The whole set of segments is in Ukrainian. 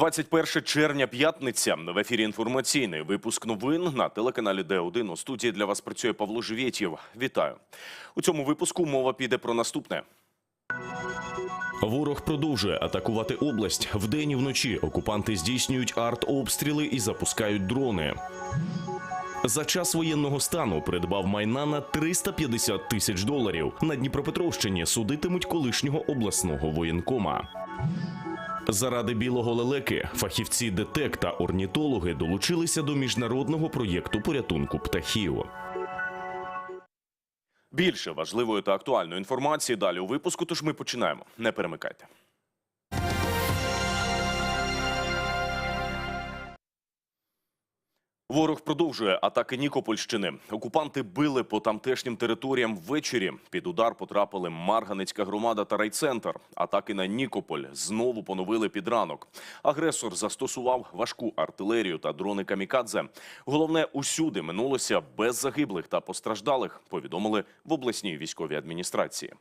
21 червня, п'ятниця. В ефірі інформаційний випуск новин на телеканалі Д1. У студії для вас працює Павло Живєтєв. Вітаю. У цьому випуску мова піде про наступне. Ворог продовжує атакувати область. Вдень і вночі окупанти здійснюють артобстріли і запускають дрони. За час воєнного стану придбав майна на 350 тисяч доларів. На Дніпропетровщині судитимуть колишнього обласного воєнкома. Заради білого лелеки фахівці ДТЕК та орнітологи долучилися до міжнародного проєкту порятунку птахів. Більше важливої та актуальної інформації далі у випуску. Тож ми починаємо. Не перемикайте. Ворог продовжує атаки Нікопольщини. Окупанти били по тамтешнім територіям ввечері. Під удар потрапили Марганицька громада та райцентр. Атаки на Нікополь знову поновили під ранок. Агресор застосував важку артилерію та дрони камікадзе. Головне, усюди минулося без загиблих та постраждалих. Повідомили в обласній військовій адміністрації.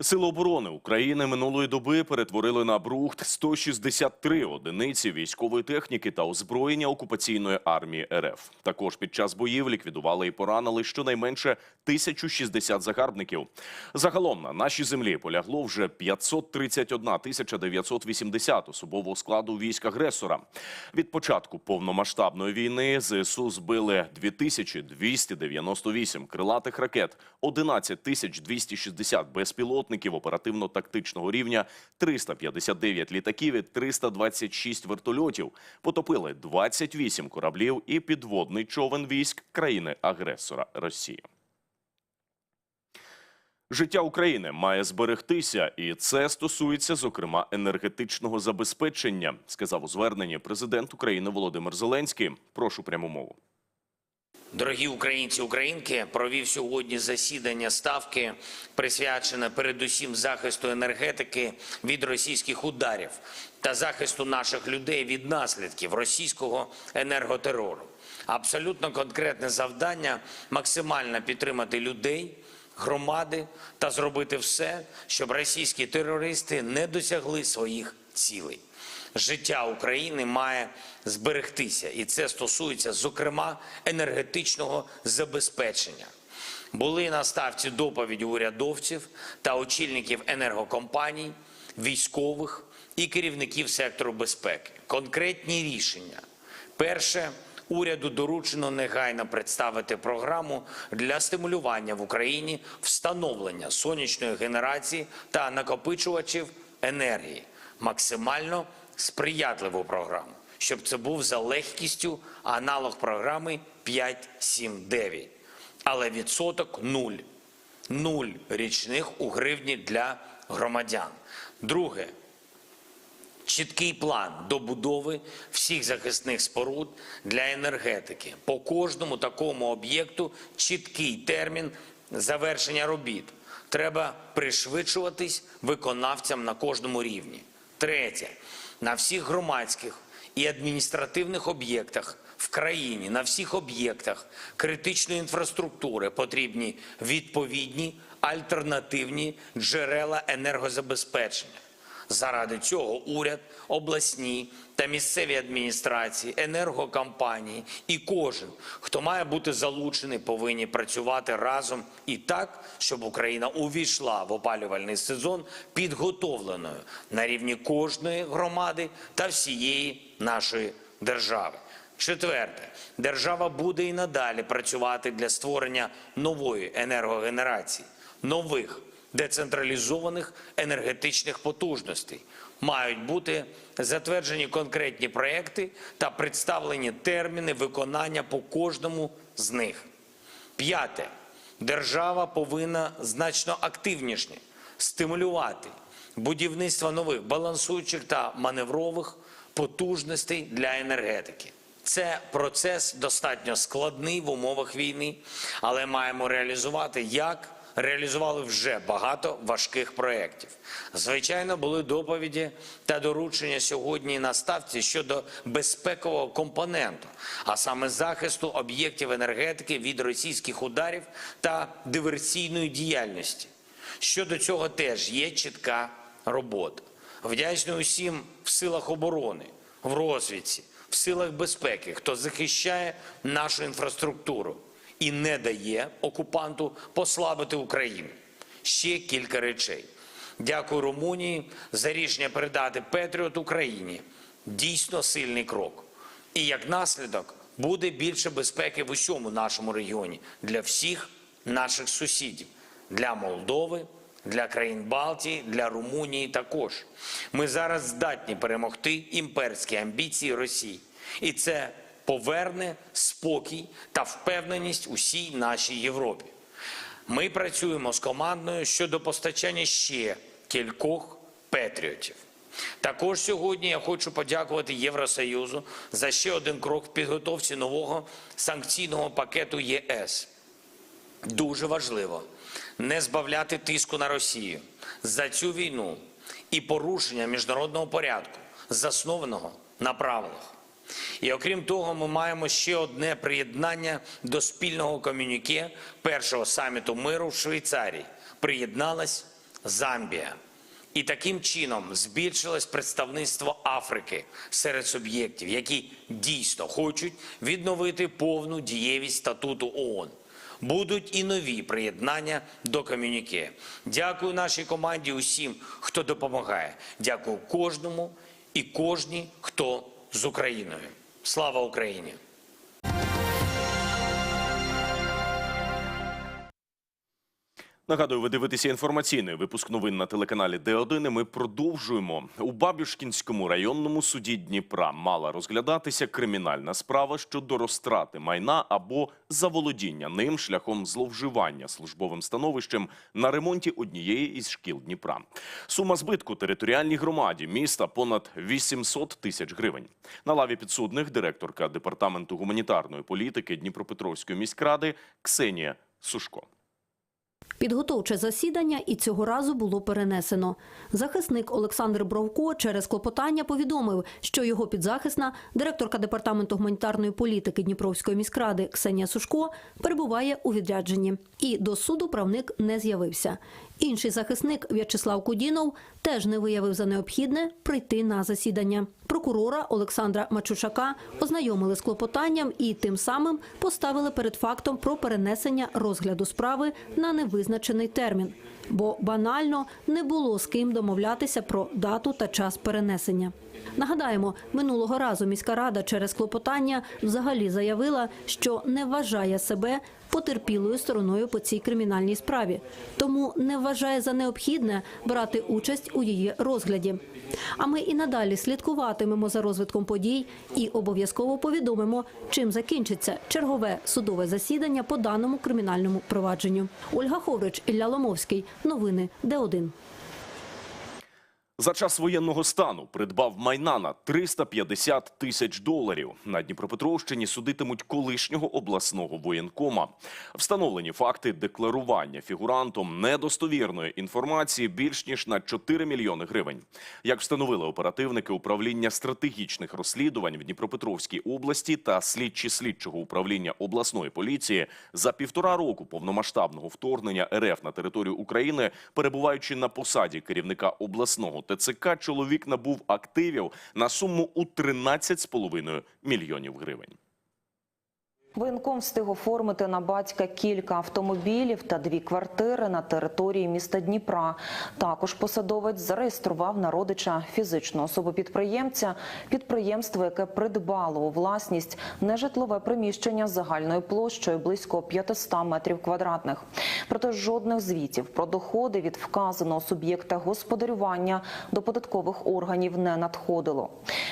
Сили оборони України минулої доби перетворили на брухт 163 одиниці військової техніки та озброєння окупаційної армії РФ. Також під час боїв ліквідували і поранили щонайменше 1060 загарбників. Загалом на нашій землі полягло вже 531 тисяча 980 особового складу військ агресора. Від початку повномасштабної війни ЗСУ збили 2298 крилатих ракет, 11 тисяч 260 безпілотників оперативно-тактичного рівня, 359 літаків і 326 вертольотів. Потопили 28 кораблів і підводний човен військ країни-агресора Росії. Життя України має зберегтися, і це стосується, зокрема, енергетичного забезпечення, сказав у зверненні президент України Володимир Зеленський. Прошу пряму мову. Дорогі українці, українки, провів сьогодні засідання ставки, присвячене передусім захисту енергетики від російських ударів та захисту наших людей від наслідків російського енерготерору. Абсолютно конкретне завдання максимально підтримати людей, громади та зробити все, щоб російські терористи не досягли своїх цілей життя України має зберегтися, і це стосується, зокрема, енергетичного забезпечення. Були на ставці доповіді урядовців та очільників енергокомпаній, військових і керівників сектору безпеки. Конкретні рішення. Перше. Уряду доручено негайно представити програму для стимулювання в Україні встановлення сонячної генерації та накопичувачів енергії максимально сприятливу програму, щоб це був за легкістю аналог програми 5-7-9. Але відсоток нуль. Нуль річних у гривні для громадян. Друге. Чіткий план добудови всіх захисних споруд для енергетики. По кожному такому об'єкту чіткий термін завершення робіт. Треба пришвидшуватись виконавцям на кожному рівні. Третє на всіх громадських і адміністративних об'єктах в країні, на всіх об'єктах критичної інфраструктури потрібні відповідні альтернативні джерела енергозабезпечення. Заради цього уряд, обласні та місцеві адміністрації, енергокомпанії і кожен, хто має бути залучений, повинні працювати разом і так, щоб Україна увійшла в опалювальний сезон підготовленою на рівні кожної громади та всієї нашої держави. Четверте, держава буде і надалі працювати для створення нової енергогенерації, нових децентралізованих енергетичних потужностей. Мають бути затверджені конкретні проекти та представлені терміни виконання по кожному з них. П'яте. Держава повинна значно активніше стимулювати будівництво нових балансуючих та маневрових потужностей для енергетики. Це процес достатньо складний в умовах війни, але маємо реалізувати як реалізували вже багато важких проєктів. Звичайно, були доповіді та доручення сьогодні на ставці щодо безпекового компоненту, а саме захисту об'єктів енергетики від російських ударів та диверсійної діяльності. Щодо цього теж є чітка робота. Вдячний усім в силах оборони, в розвідці, в силах безпеки, хто захищає нашу інфраструктуру і не дає окупанту послабити Україну. Ще кілька речей. Дякую Румунії за рішення передати Петріот Україні. Дійсно сильний крок. І як наслідок буде більше безпеки в усьому нашому регіоні для всіх наших сусідів, для Молдови, для країн Балтії, для Румунії також. Ми зараз здатні перемогти імперські амбіції Росії. І це поверне спокій та впевненість усій нашій Європі. Ми працюємо з командою щодо постачання ще кількох патріотів. Також сьогодні я хочу подякувати Євросоюзу за ще один крок в підготовці нового санкційного пакету ЄС. Дуже важливо не збавляти тиску на Росію за цю війну і порушення міжнародного порядку, заснованого на правилах. І окрім того, ми маємо ще одне приєднання до спільного комюніке першого саміту миру в Швейцарії. Приєдналась Замбія. І таким чином збільшилось представництво Африки серед суб'єктів, які дійсно хочуть відновити повну дієвість статуту ООН. Будуть і нові приєднання до комюніке. Дякую нашій команді, усім, хто допомагає. Дякую кожному і кожній, хто з Україною. Слава Україні! Нагадую, ви дивитеся інформаційний випуск новин на телеканалі Д1. і Ми продовжуємо у Бабюшкінському районному суді Дніпра. Мала розглядатися кримінальна справа щодо розтрати майна або заволодіння ним шляхом зловживання службовим становищем на ремонті однієї із шкіл Дніпра. Сума збитку територіальній громаді міста понад 800 тисяч гривень. На лаві підсудних директорка департаменту гуманітарної політики Дніпропетровської міськради Ксенія Сушко. Підготовче засідання і цього разу було перенесено. Захисник Олександр Бровко через клопотання повідомив, що його підзахисна, директорка департаменту гуманітарної політики Дніпровської міськради Ксенія Сушко, перебуває у відрядженні. І до суду правник не з'явився. Інший захисник В'ячеслав Кудінов теж не виявив за необхідне прийти на засідання. Прокурора Олександра Мачушака ознайомили з клопотанням і тим самим поставили перед фактом про перенесення розгляду справи на невизначений термін, бо банально не було з ким домовлятися про дату та час перенесення. Нагадаємо, минулого разу міська рада через клопотання взагалі заявила, що не вважає себе потерпілою стороною по цій кримінальній справі, тому не вважає за необхідне брати участь у її розгляді. А ми і надалі слідкуватимемо за розвитком подій і обов'язково повідомимо, чим закінчиться чергове судове засідання по даному кримінальному провадженню. Ольга Ховрич, Ілля Ломовський. Новини Д1. За час воєнного стану придбав майна на 350 тисяч доларів. На Дніпропетровщині судитимуть колишнього обласного воєнкома. Встановлені факти декларування фігурантом недостовірної інформації більш ніж на 4 мільйони гривень. Як встановили оперативники управління стратегічних розслідувань в Дніпропетровській області та слідчі слідчого управління обласної поліції, за півтора року повномасштабного вторгнення РФ на територію України, перебуваючи на посаді керівника обласного ТЦК, чоловік набув активів на суму у 13,5 мільйонів гривень. Воєнком встиг оформити на батька кілька автомобілів та дві квартири на території міста Дніпра. Також посадовець зареєстрував на родича фізичну особу підприємця, підприємство, яке придбало у власність нежитлове приміщення з загальною площею близько 500 метрів квадратних. Проте жодних звітів про доходи від вказаного суб'єкта господарювання до податкових органів не надходило.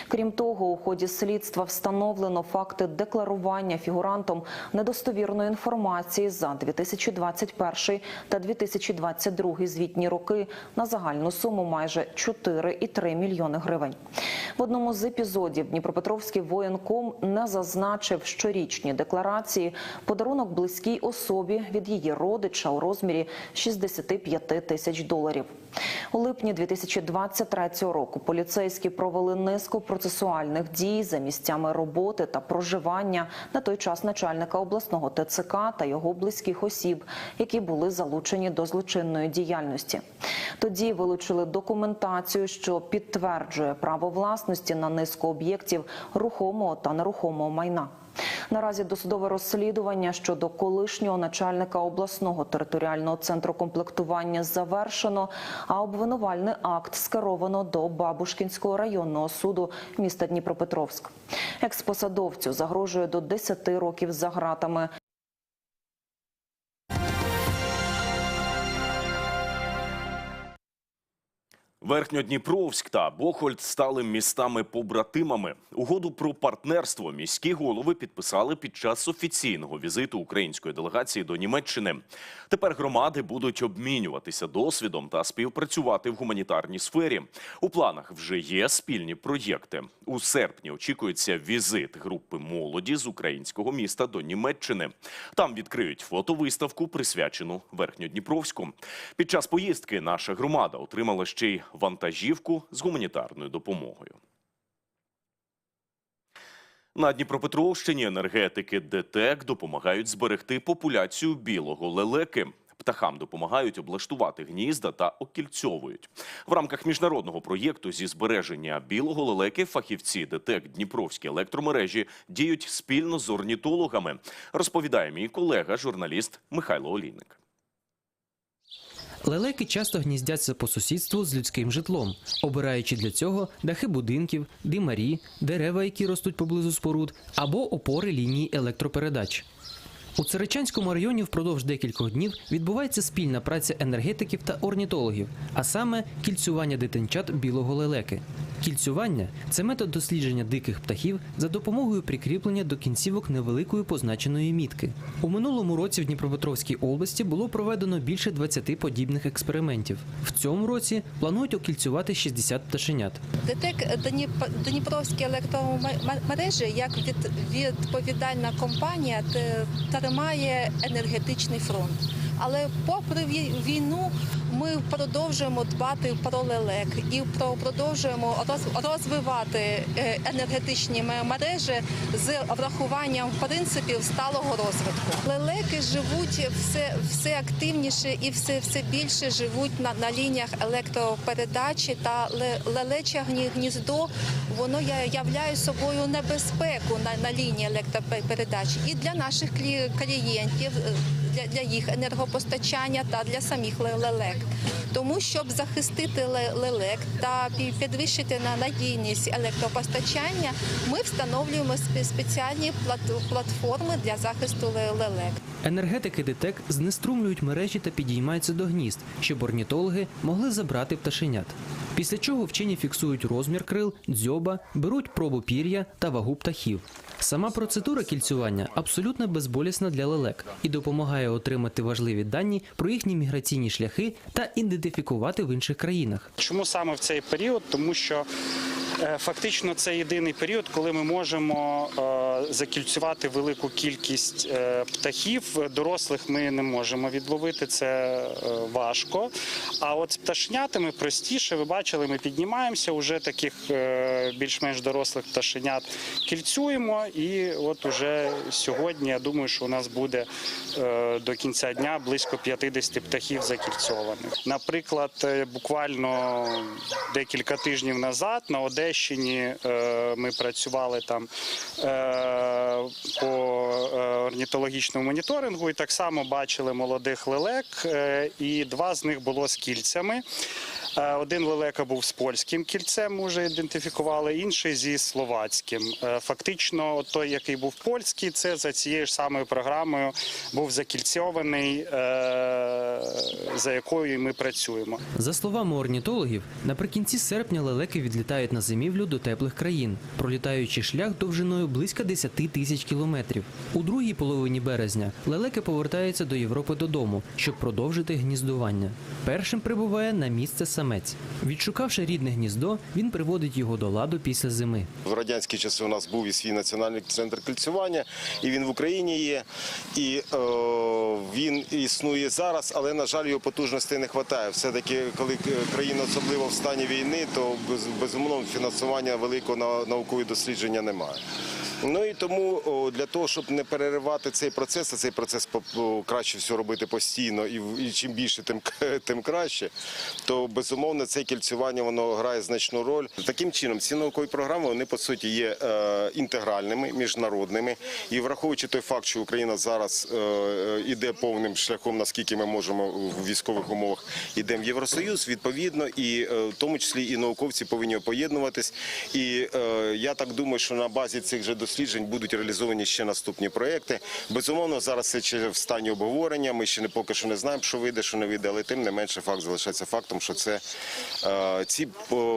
Крім того, у ході слідства встановлено факти декларування фігурантом недостовірної інформації за 2021 та 2022 звітні роки на загальну суму майже 4,3 мільйони гривень. В одному з епізодів Дніпропетровський воєнком не зазначив щорічні декларації подарунок близькій особі від її родича у розмірі 65 тисяч доларів. У липні 2023 року поліцейські провели низку процесуальних дій за місцями роботи та проживання на той час начальника обласного ТЦК та його близьких осіб, які були залучені до злочинної діяльності. Тоді вилучили документацію, що підтверджує право власності на низку об'єктів рухомого та нерухомого майна. Наразі досудове розслідування щодо колишнього начальника обласного територіального центру комплектування завершено, а обвинувальний акт скеровано до Бабушкінського районного суду міста Дніпропетровськ. Експосадовцю загрожує до 10 років за ґратами. Верхньодніпровськ та Бохольд стали містами-побратимами. Угоду про партнерство міські голови підписали під час офіційного візиту української делегації до Німеччини. Тепер громади будуть обмінюватися досвідом та співпрацювати в гуманітарній сфері. У планах вже є спільні проєкти. У серпні очікується візит групи молоді з українського міста до Німеччини. Там відкриють фотовиставку, присвячену Верхньодніпровську. Під час поїздки наша громада отримала ще й вантажівку з гуманітарною допомогою. На Дніпропетровщині енергетики ДТЕК допомагають зберегти популяцію білого лелеки. Птахам допомагають облаштувати гнізда та окільцьовують. В рамках міжнародного проєкту зі збереження білого лелеки фахівці ДТЕК Дніпровські електромережі діють спільно з орнітологами, розповідає мій колега, журналіст Михайло Олійник. Лелеки часто гніздяться по сусідству з людським житлом, обираючи для цього дахи будинків, димарі, дерева, які ростуть поблизу споруд, або опори лінії електропередач. У Царичанському районі впродовж декількох днів відбувається спільна праця енергетиків та орнітологів, а саме кільцювання дитинчат білого лелеки. Кільцювання це метод дослідження диких птахів за допомогою прикріплення до кінцівок невеликої позначеної мітки. У минулому році в Дніпропетровській області було проведено більше 20 подібних експериментів. В цьому році планують окільцювати 60 пташенят. ДТЕК Дніп- Дніпровські електромережі як від, відповідальна компанія т- тримає енергетичний фронт. Але попри війну ми продовжуємо дбати про лелек і продовжуємо роз- розвивати е, енергетичні мережі з врахуванням принципів сталого розвитку. Лелеки живуть все, все активніше і все, все більше живуть на, на лініях електропередачі та лелече гніздо. Воно являє собою небезпеку на, на лінії електропередачі і для наших клієнтів. Для, для їх енергопостачання та для самих ле- лелек, тому щоб захистити ле- лелек та підвищити на надійність електропостачання, ми встановлюємо спеціальні платформи для захисту ле- лелек. Енергетики ДТЕК знеструмлюють мережі та підіймаються до гнізд, щоб орнітологи могли забрати пташенят. Після чого вчені фіксують розмір крил, дзьоба, беруть пробу пір'я та вагу птахів. Сама процедура кільцювання абсолютно безболісна для лелек і допомагає отримати важливі дані про їхні міграційні шляхи та ідентифікувати в інших країнах. Чому саме в цей період? Тому що фактично це єдиний період, коли ми можемо е, закільцювати велику кількість е, птахів. Дорослих ми не можемо відловити, це е, важко. А от з пташенятами простіше, ви бачили, ми піднімаємося, вже таких е, більш-менш дорослих пташенят кільцюємо. І от уже сьогодні я думаю, що у нас буде е, до кінця дня близько 50 птахів закільцьованих. Наприклад, е, буквально декілька тижнів назад на Одещині е, ми працювали там е, по е, орнітологічному моніторингу, і так само бачили молодих лелек, і два з них було з кільцями. Е, Один лелека був з польським кільцем, ми вже ідентифікували, інший зі словацьким. Е, Фактично, той, який був польський, це за цією ж самою програмою був закільцьований, е, за якою ми працюємо. За словами орнітологів, наприкінці серпня лелеки відлітають на зимівлю до теплих країн, пролітаючи шлях довжиною близько 10 тисяч кілометрів. У другій половині березня лелеки повертаються до Європи додому, щоб продовжити гніздування. Першим прибуває на місце сам самець. Відшукавши рідне гніздо, він приводить його до ладу після зими. В радянські часи у нас був і свій національний центр кільцювання, і він в Україні є, і е, він існує зараз, але на жаль, його потужностей не вистачає. Все-таки, коли країна особливо в стані війни, то без, безумовно фінансування великого на наукові дослідження немає. Ну і тому для того, щоб не переривати цей процес, а цей процес краще всього робити постійно, і, чим більше, тим, тим краще, то безумовно це кільцювання воно грає значну роль. Таким чином, ці наукові програми вони по суті є е, інтегральними, міжнародними. І враховуючи той факт, що Україна зараз е, е, іде повним шляхом, наскільки ми можемо в військових умовах, йдемо в Євросоюз, відповідно, і е, в тому числі і науковці повинні поєднуватись. І е, я так думаю, що на базі цих же досліджень будуть реалізовані ще наступні проекти. Безумовно, зараз це ще в стані обговорення. Ми ще не поки що не знаємо, що вийде, що не вийде, але тим не менше факт залишається фактом, що це е, ці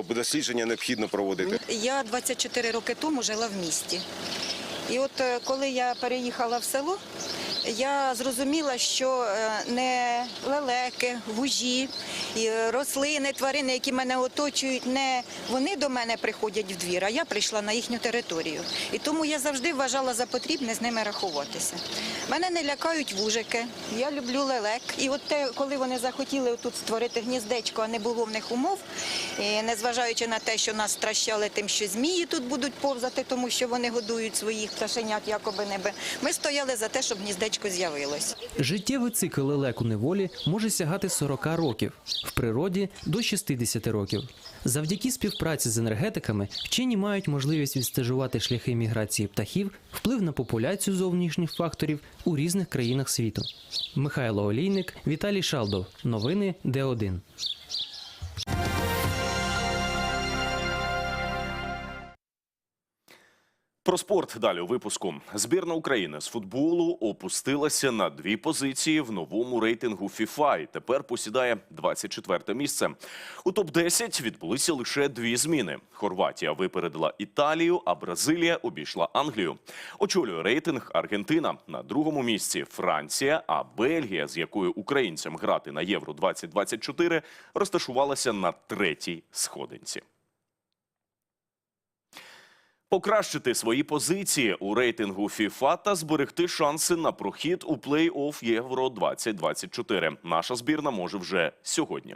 дослідження необхідно проводити. Я 24 роки тому жила в місті. І от е, коли я переїхала в село, я зрозуміла, що е, не лелеки, вужі, е, рослини, тварини, які мене оточують, не вони до мене приходять в двір, а я прийшла на їхню територію. І тому я завжди вважала за потрібне з ними рахуватися. Мене не лякають вужики, я люблю лелек. І от те, коли вони захотіли тут створити гніздечко, а не було в них умов, і незважаючи на те, що нас стращали тим, що змії тут будуть повзати, тому що вони годують своїх пташенят, якоби неби. Ми стояли за те, щоб гніздечко з'явилось. Життєвий цикл лелек у неволі може сягати 40 років, в природі до 60 років. Завдяки співпраці з енергетиками вчені мають можливість відстежувати шляхи міграції птахів, вплив на популяцію зовнішніх факторів у різних країнах світу. Михайло Олійник, Віталій Шалдов. Новини Д1. Про спорт далі у випуску. Збірна України з футболу опустилася на дві позиції в новому рейтингу FIFA і тепер посідає 24 місце. У топ-10 відбулися лише дві зміни. Хорватія випередила Італію, а Бразилія обійшла Англію. Очолює рейтинг Аргентина на другому місці Франція, а Бельгія, з якою українцям грати на Євро 2024, розташувалася на третій сходинці. Покращити свої позиції у рейтингу FIFA та зберегти шанси на прохід у плей-офф Євро 2024. Наша збірна може вже сьогодні.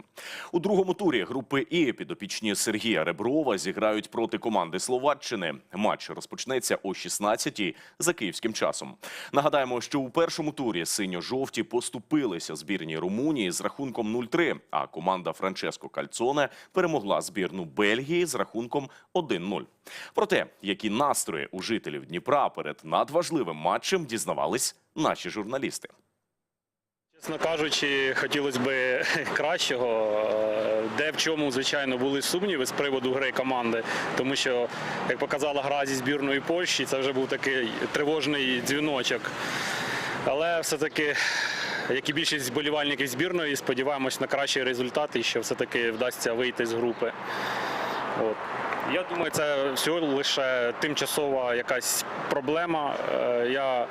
У другому турі групи І підопічні Сергія Реброва зіграють проти команди Словаччини. Матч розпочнеться о 16-й за київським часом. Нагадаємо, що у першому турі синьо-жовті поступилися збірній Румунії з рахунком 0-3, а команда Франческо Кальцоне перемогла збірну Бельгії з рахунком 1-0. Про те, які настрої у жителів Дніпра перед надважливим матчем дізнавались наші журналісти. Чесно кажучи, хотілося б кращого. Е, Де в чому, звичайно, були сумніви з приводу гри команди, тому що, як показала гра зі збірної Польщі, це вже був такий тривожний дзвіночок. Але все-таки, як і більшість вболівальників збірної, сподіваємось на кращий результат і що все-таки вдасться вийти з групи. От. Я думаю, це всього лише тимчасова якась проблема. Е, Я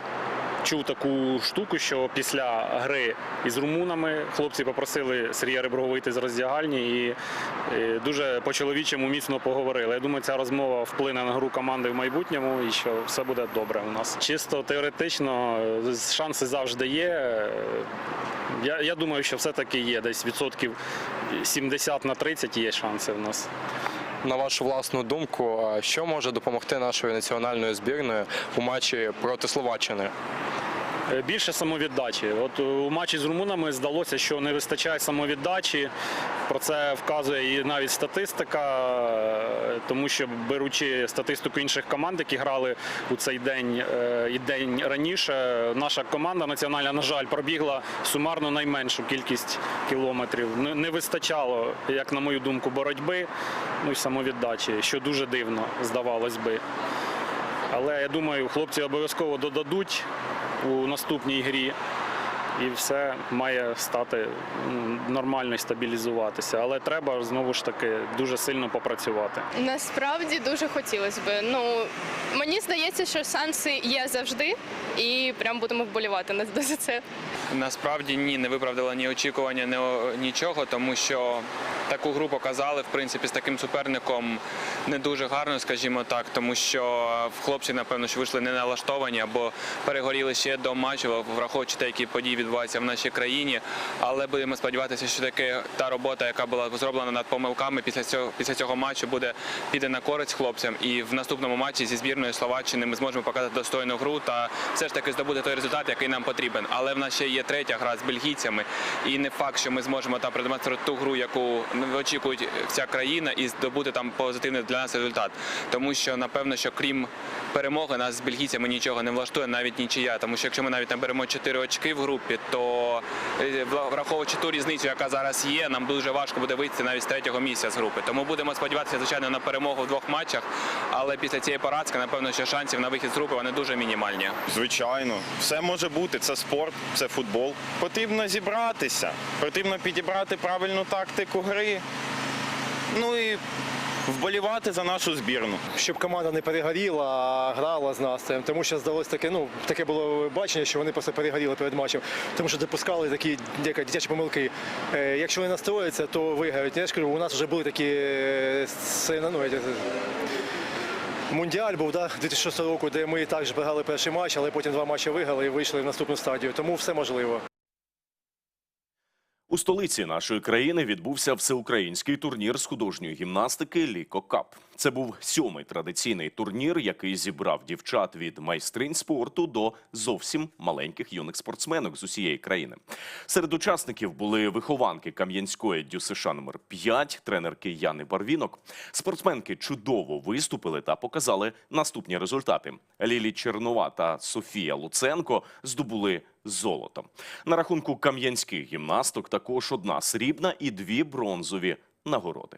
чув таку штуку, що після гри із румунами хлопці попросили Сергія Реброва вийти з роздягальні і дуже по-чоловічому міцно поговорили. Я думаю, ця розмова вплине на гру команди в майбутньому і що все буде добре у нас. Чисто теоретично е, шанси завжди є. Е, Я, я думаю, що все-таки є десь відсотків 70 на 30 є шанси в нас. На вашу власну думку, що може допомогти нашою національною збірною у матчі проти Словаччини? Е, Більше самовіддачі. От е, у матчі з румунами здалося, що не вистачає самовіддачі. Про це вказує і навіть статистика, е, тому що беручи статистику інших команд, які грали у цей день і день раніше, наша команда національна, на жаль, пробігла сумарно найменшу кількість кілометрів. Не вистачало, як на мою думку, боротьби, ну і самовіддачі, що дуже дивно, здавалось би. Але я думаю, хлопці обов'язково додадуть у наступній грі. І все має стати нормально і стабілізуватися. Але треба знову ж таки дуже сильно попрацювати. Насправді дуже хотілося б. Ну мені здається, що шанси є завжди, і прям будемо вболівати на за це. Насправді ні, не виправдала ні очікування, ні нічого, тому що таку гру показали. В принципі, з таким суперником не дуже гарно, скажімо так, тому що хлопці, напевно, що вийшли не налаштовані або перегоріли ще до матчу, враховуючи те, які події відбуваються в нашій країні. Але будемо сподіватися, що таки та робота, яка була зроблена над помилками після цього після цього матчу, буде піде на користь хлопцям. І в наступному матчі зі збірною Словаччини ми зможемо показати достойну гру та все ж таки здобути той результат, який нам потрібен. Але в нас ще є третя гра з бельгійцями, і не факт, що ми зможемо там продемонструвати ту гру, яку очікують вся країна, і здобути там позитивний для нас результат. Тому що напевно, що крім перемоги, нас з бельгійцями нічого не влаштує, навіть нічия. Тому що якщо ми навіть наберемо 4 очки в групі, то е, враховуючи ту різницю, яка зараз є, нам дуже важко буде вийти навіть з третього місця з групи. Тому будемо сподіватися, звичайно, на перемогу в двох матчах. Але після цієї поразки, напевно, що шансів на вихід з групи вони дуже мінімальні. Звичайно, все може бути. Це спорт, це футбол. Потрібно зібратися, потрібно підібрати правильну тактику гри. Ну і вболівати за нашу збірну. щоб команда не перегоріла, а грала з настроєм. Тому що здалося таке, ну таке було бачення, що вони просто перегоріли перед матчем, тому що допускали такі яка, дитячі помилки. Е, якщо вони настроюються, то виграють. Я ж кажу, у нас вже були такі е, ну, Мундіаль був да, 2006 року, де ми також програли перший матч, але потім два матчі виграли і вийшли в наступну стадію. Тому все можливо. У столиці нашої країни відбувся всеукраїнський турнір з художньої гімнастики Ліко Кап. Це був сьомий традиційний турнір, який зібрав дівчат від майстринь спорту до зовсім маленьких юних спортсменок з усієї країни. Серед учасників були вихованки Кам'янської ДЮСШ номер 5 тренерки Яни Барвінок. Спортсменки чудово виступили та показали наступні результати. Лілі Чернова та Софія Луценко здобули золото. На рахунку кам'янських гімнасток також одна срібна і дві бронзові нагороди.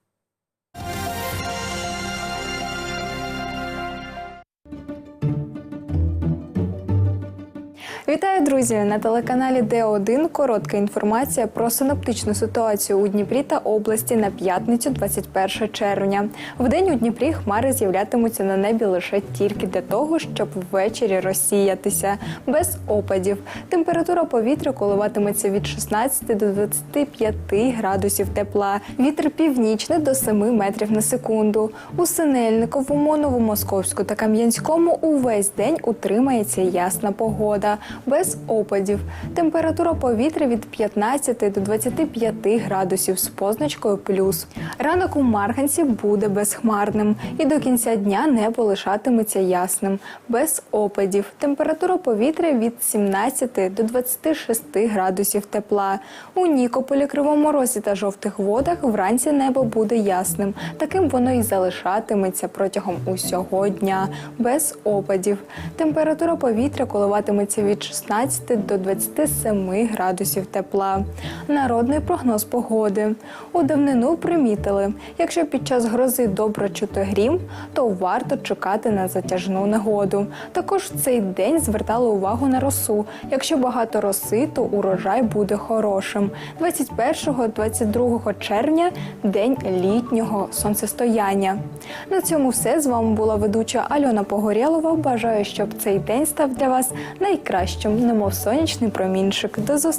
Вітаю, друзі! На телеканалі Д1 коротка інформація про синоптичну ситуацію у Дніпрі та області на п'ятницю, 21 червня. Вдень у Дніпрі хмари з'являтимуться на небі лише тільки для того, щоб ввечері розсіятися без опадів. Температура повітря коливатиметься від 16 до 25 градусів тепла. Вітер північний до 7 метрів на секунду. У Синельниковому, Новомосковську та Кам'янському увесь день утримається ясна погода без опадів. Температура повітря від 15 до 25 градусів з позначкою плюс. Ранок у Марганці буде безхмарним і до кінця дня небо лишатиметься ясним, без опадів. Температура повітря від 17 до 26 градусів тепла. У Нікополі, Кривому Розі та жовтих водах вранці небо буде ясним. Таким воно і залишатиметься протягом усього дня, без опадів. Температура повітря коливатиметься від 16 до 27 градусів тепла. Народний прогноз погоди. У давнину примітили, якщо під час грози добре чути грім, то варто чекати на затяжну негоду. Також в цей день звертали увагу на росу. Якщо багато роси, то урожай буде хорошим. 21-22 червня день літнього сонцестояння. На цьому все з вами була ведуча Альона Погорєлова. Бажаю, щоб цей день став для вас найкращим, немов сонячний промінчик. До зустрічі!